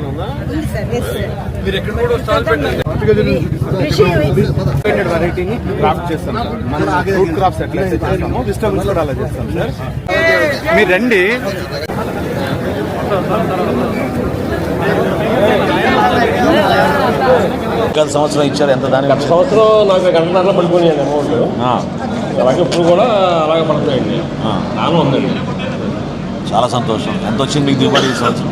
ఉంది? Sir yes sir మీరు ఎక్కడ కూడా స్టాల్ పెట్టండి కృషి ఇండిపెండెంట్ వెరైటీని క్రాఫ్ట్ చేస్తాం సార్. మన ఫ్రూట్ క్రాప్స్ ఎట్లయితే చేస్తామో వెజిటబుల్స్ కూడా అలా చేస్తాం సార్. మీరు రండి. గత సంవత్సరం ఇచ్చారు. ఎంత దాని గత సంవత్సరం నాకు గంటన్నర పడిపోయాను అమౌంట్. ఆ, అలాగే ఇప్పుడు కూడా అలాగే పడుతున్నాయండి ఆ. నాన్న ఉందండి. చాలా సంతోషం. ఎంత వచ్చింది మీకు దిగుబడి ఈ సంవత్సరం?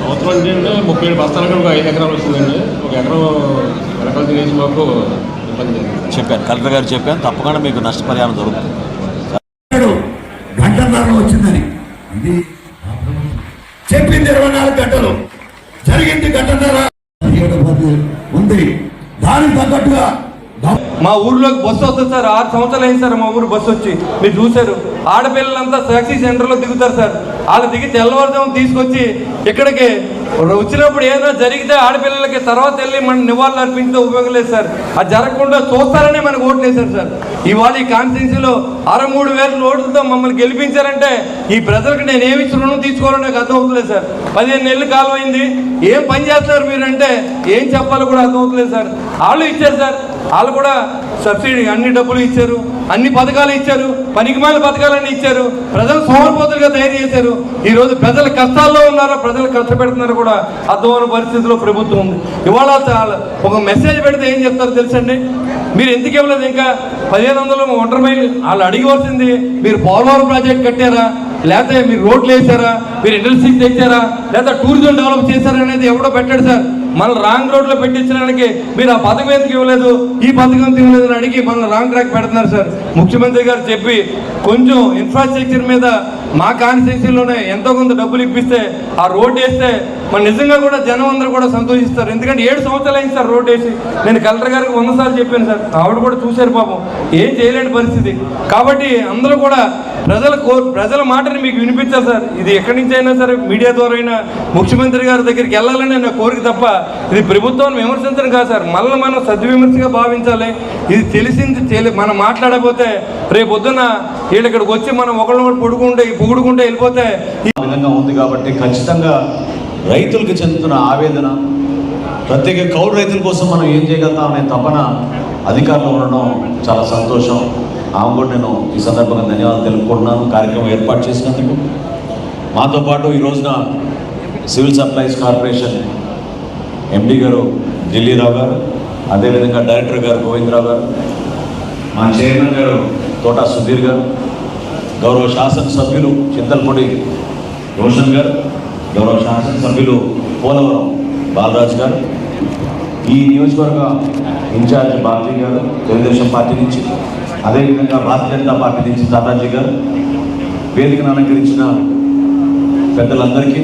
సంవత్సరం అంటే అంటే ముప్పై ఏడు బస్తాలకు ఒక ఐదు ఎకరాలు వచ్చిందండి ఒక ఎకరం వెనకాల తినేసి మాకు ఇబ్బంది. చెప్పాను కలెక్టర్ గారు చెప్పాను తప్పకుండా మీకు నష్టపరిహారం దొరుకుతుంది. గంటన్నరలో వచ్చిందని. ఇది చెప్పింది ఇరవై నాలుగు గంటలు. జరిగింది గంటన్నర పది ఉంది. దానికి తగ్గట్టుగా మా ఊర్లోకి బస్సు వస్తుంది సార్ ఆరు సంవత్సరాలు అయింది సార్ మా ఊరు బస్సు వచ్చి. మీరు చూశారు. ఆడపిల్లలంతా టాక్సీ సెంటర్లో దిగుతారు సార్. వాళ్ళు దిగి తెల్లవారుజాము తీసుకొచ్చి ఇక్కడికి వచ్చినప్పుడు ఏదైనా జరిగితే ఆడపిల్లలకి తర్వాత వెళ్ళి మన నివాళులు అర్పించే ఉపయోగం లేదు సార్. అది జరగకుండా చూస్తారనే మనకు ఓట్లేశారు సార్. ఇవాళ ఈ కాన్స్టిట్యున్సీలో అరవై మూడు వేల ఓట్లతో మమ్మల్ని గెలిపించారంటే ఈ ప్రజలకు నేను ఏమి రుణం తీసుకోవాలో నాకు అర్థం అవుతలేదు సార్. పదిహేను నెలలు కాలం అయింది. ఏం పని చేస్తున్నారు మీరంటే ఏం చెప్పాలో కూడా అర్థం అవుతలేదు సార్. వాళ్ళు ఇచ్చారు సార్. వాళ్ళు కూడా సబ్సిడీ అన్ని డబ్బులు ఇచ్చారు అన్ని పథకాలు ఇచ్చారు పనికిమాల పథకాలన్నీ ఇచ్చారు ప్రజలు సోమరిపోతులుగా తయారు చేశారు. ఈరోజు ప్రజలు కష్టాల్లో ఉన్నారో ప్రజలు కష్టపెడుతున్నారో కూడా అర్థమైన పరిస్థితిలో ప్రభుత్వం ఉంది. ఇవాళ చాలా- ఒక మెసేజ్ పెడితే ఏం చెప్తారో తెలుసండి? మీరు ఎందుకు ఇవ్వలేదు ఇంకా? పదిహేను వందలు ఒంటరి మైలు వాళ్ళు అడిగవలసింది మీరు పోలవరం ప్రాజెక్ట్ కట్టారా? లేకపోతే మీరు రోడ్లు వేసారా మీరు ఇండస్ట్రీస్ తెచ్చారా? లేదా టూరిజం డెవలప్ చేశారా అనేది ఎవడో పెట్టాడు సార్. మళ్ళీ రాంగ్ రోడ్లో పెట్టించిన పెట్టించడానికి మీరు ఆ పథకం ఎందుకు ఇవ్వలేదు? ఈ పథకం ఎందుకు ఇవ్వలేదు అని అడిగి మనల్ని రాంగ్ ట్రాక్ పెడుతున్నారు సార్. ముఖ్యమంత్రి గారు చెప్పి కొంచెం ఇన్ఫ్రాస్ట్రక్చర్ మీద మా కాన్స్టిట్యూన్సీలోనే ఎంతో కొంత డబ్బులు ఇప్పిస్తే ఆ రోడ్ వేస్తే మన నిజంగా కూడా జనం అందరూ కూడా సంతోషిస్తారు. ఎందుకంటే ఏడు సంవత్సరాలు అయింది సార్ రోడ్ వేసి. నేను కలెక్టర్ గారికి వంద సార్లు చెప్పాను సార్. ఆవిడ కూడా చూశారు పాపం. ఏం చేయలేని పరిస్థితి. కాబట్టి అందరూ కూడా ప్రజల కో ప్రజల మాటని మీకు వినిపించాలి సార్. ఇది ఎక్కడి నుంచి అయినా సరే మీడియా ద్వారా అయినా ముఖ్యమంత్రి గారి దగ్గరికి వెళ్ళాలని నా కోరిక తప్ప ఇది ప్రభుత్వాన్ని విమర్శించడం కాదు సార్. మళ్ళీ మనం సద్విమర్శగా భావించాలి. ఇది తెలిసింది తెలి మనం మాట్లాడకపోతే రేపు వీళ్ళు ఇక్కడికి వచ్చి మనం ఒకళ్ళు ఒకటి పొడుకుంటే పొగుడుకుంటే వెళ్ళిపోతే ఆ విధంగా ఉంది కాబట్టి ఖచ్చితంగా రైతులకు చెందుతున్న ఆవేదన ప్రత్యేక కౌలు రైతుల కోసం మనం ఏం చేయగలుగుతాం అనే తపన అధికారులు ఉండడం చాలా సంతోషం. ఆమె కూడా నేను ఈ సందర్భంగా ధన్యవాదాలు తెలుపుకుంటున్నాను. కార్యక్రమం ఏర్పాటు చేసినందుకు మాతో పాటు ఈ రోజున సివిల్ సప్లైస్ కార్పొరేషన్ ఎండి గారు ఢిల్లీరావు గారు అదేవిధంగా డైరెక్టర్ గారు గోవిందరావు గారు. మా చైర్మన్ గారు తోటా సుధీర్ గారు గౌరవ శాసనసభ్యులు చింతల్పూడి రోషన్ గారు గౌరవ శాసనసభ్యులు పోలవరం బాలరాజ్ గారు ఈ నియోజకవర్గ ఇన్ఛార్జ్ భారతీ గారు తెలుగుదేశం పార్టీ నుంచి అదేవిధంగా భారతీయ జనతా పార్టీ నుంచి తాతాజీ గారు వేదికను అలంకరించిన పెద్దలందరికీ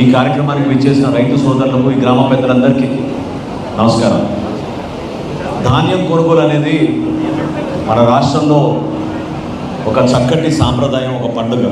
ఈ కార్యక్రమానికి విచ్చేసిన రైతు సోదరులకు ఈ గ్రామ పెద్దలందరికీ నమస్కారం. ధాన్యం కొనుగోలు అనేది మన రాష్ట్రంలో ఒక చక్కటి సాంప్రదాయం ఒక పండుగ.